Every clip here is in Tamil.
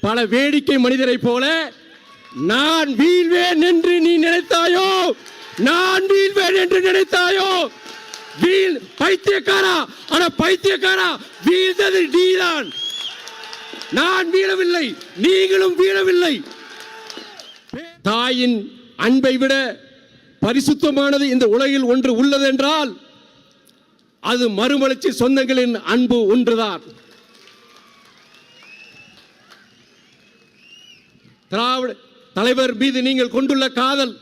பல வேடிக்கை மனிதரை போல நான் வீழ்வேன் என்று நீ நினைத்தாயோ? நான் வீழ்வேன் என்று நினைத்தாயோ? வீழ் பைத்தியக்காரா? ஆனா பைத்தியக்காரா வீழ்ந்தது நீதான். நான் வீழவில்லை நீங்களும் வீழவில்லை. தாயின் அன்பை விட பரிசுத்தமானது இந்த உலகில் ஒன்று உள்ளது என்றால் அது மறுமலர்ச்சி சொந்தங்களின் அன்பு ஒன்றுதான். திராவிட தலைவர் மீது நீங்கள் கொண்டுள்ள காதல்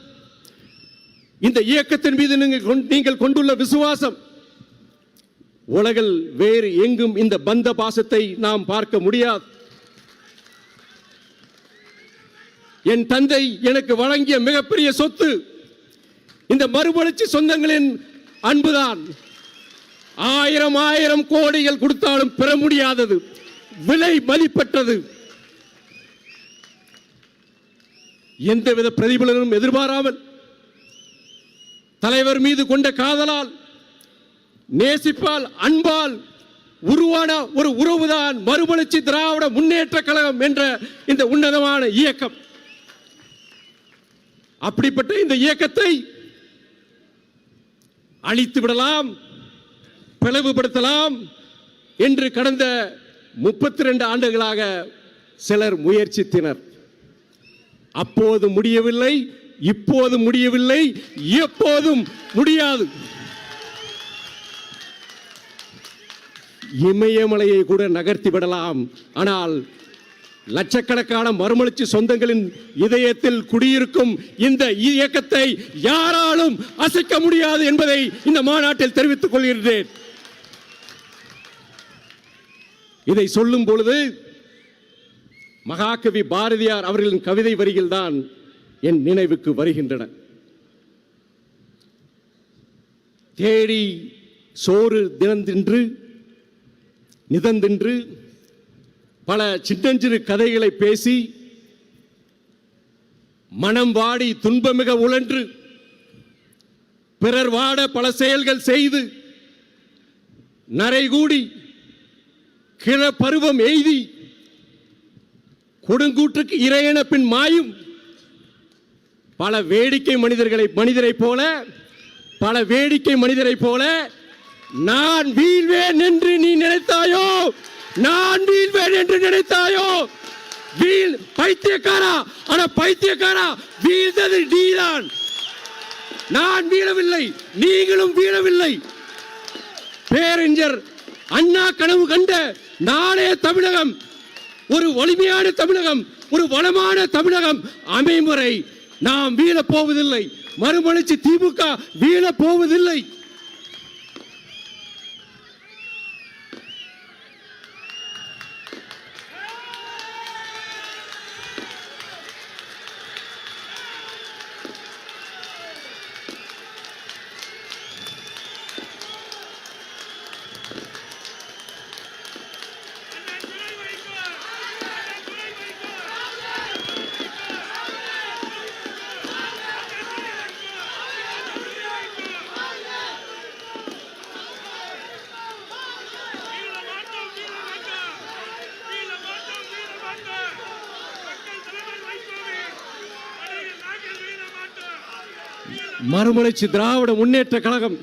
இந்த இயக்கத்தின் மீது நீங்கள் கொண்- நீங்கள் கொண்டுள்ள விசுவாசம் உலகில் வேறு எங்கும் இந்த பந்த பாசத்தை நாம் பார்க்க முடியாது. என் தந்தை எனக்கு வழங்கிய மிகப்பெரிய சொத்து இந்த மறுமலர்ச்சி சொந்தங்களின் அன்புதான். ஆயிரம் ஆயிரம் கோடிகள் கொடுத்தாலும் பெற முடியாதது விலை மதிப்பற்றது. எந்தவித பிரதிபலனும் எதிர்பாராமல் தலைவர் மீது கொண்ட காதலால் நேசிப்பால் அன்பால் உருவான ஒரு உறவுதான் மறுமலர்ச்சி திராவிட முன்னேற்ற கழகம் என்ற இந்த உன்னதமான இயக்கம். அப்படிப்பட்ட இந்த இயக்கத்தை அழித்து விடலாம் பிளவுபடுத்தலாம் என்று கடந்த முப்பத்தி ரெண்டு ஆண்டுகளாக சிலர் முயற்சித்தனர். அப்போது முடியவில்லை இப்போது முடியவில்லை எப்போதும் முடியாது. இமயமலையை கூட நகர்த்தி விடலாம். ஆனால் லட்சக்கணக்கான மறுமலர்ச்சி சொந்தங்களின் இதயத்தில் குடியிருக்கும் இந்த இயக்கத்தை யாராலும் அசைக்க முடியாது என்பதை இந்த மாநாட்டில் தெரிவித்துக் கொள்கிறேன் இதை சொல்லும் பொழுது மகாகவி பாரதியார் அவர்களின் கவிதை வரிகள் தான் என் நினைவுக்கு வருகின்றன. தேடி சோறு தினந்தின்று நிதந்தின்று பல சின்னஞ்சிறு கதைகளை பேசி மனம் வாடி துன்பமிக உழன்று பிறர் வாட பல செயல்கள் செய்து நரைகூடி கிழ பருவம் எய்தி கொடுங்கூற்றுக்கு இறையென பின் மாயும். பல வேடிக்கை மனிதர்களை மனிதரைப் போல பல வேடிக்கை மனிதரைப் போல நான் வீழ்வேன் என்று நீ நினைத்தாயோ? நான் வீழ்வேன் என்று நினைத்தாயோ? வீழ் பைத்தியக்காரா? ஆனா பைத்தியக்காரா வீழ்ந்தது நீதான். நான் வீழவில்லை நீங்களும் வீழவில்லை. பேரறிஞர் அண்ணா கனவு கண்ட நாளைய தமிழகம். ஒரு வலிமையான தமிழகம் ஒரு வளமான தமிழகம் அமைமுறை. நாம் வீழ போவதில்லை மறுமலர்ச்சி திமுக வீழ போவதில்லை மறுமலர்ச்சி திராவிட முன்னேற்ற கழகம்.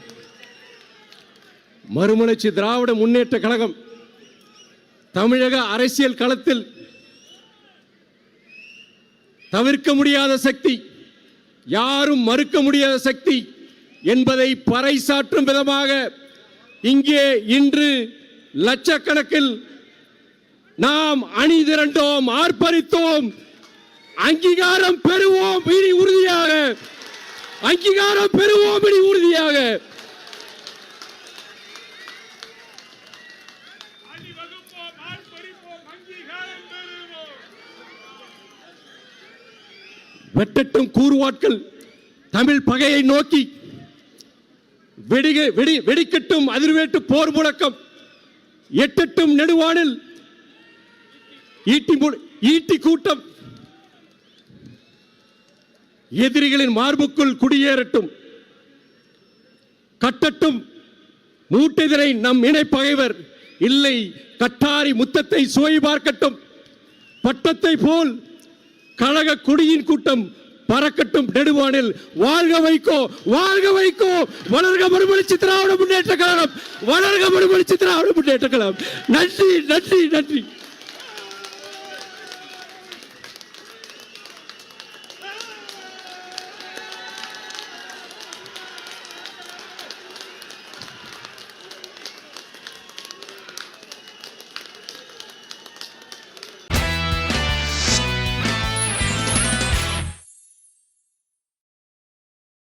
மறுமலர்ச்சி திராவிட முன்னேற்ற கழகம். தமிழக அரசியல் களத்தில் தவிர்க்க முடியாத சக்தி யாரும் மறுக்க முடியாத சக்தி என்பதை பறைசாற்றும் விதமாக இங்கே இன்று லட்சக்கணக்கில் நாம் அணி திரண்டோம் ஆர்ப்பரித்தோம் அங்கீகாரம் பெறுவோம் இனி உறுதியாக அங்கீகாரம் பெறுவோம் இனி உறுதியாக. வெட்டட்டும் கூறுவாட்கள் தமிழ் பகையை நோக்கி வெடிக வெடி வெடிக்கட்டும் அதிர்வேட்டு போர் முழக்கம். எட்டட்டும் நெடுவானில் ஈட்டி ஈட்டி கூட்டம். எதிரிகளின் மார்புக்குள் குடியேறட்டும். கட்டட்டும். மூட்டெதிரை நம் இணை பகைவர் இல்லை கட்டாரி முத்தத்தை சுவை பார்க்கட்டும். பட்டத்தை போல் கழக கொடியின் கூட்டம் பறக்கட்டும். நெடுவானில் வாழ்க வைக்கோ வாழ்க வைக்கோ வளர்க மறுமலர்ச்சி திராவிட முன்னேற்ற கழகம். வளர்க மறுமலர்ச்சி திராவிட முன்னேற்ற கழகம். நன்றி நன்றி நன்றி.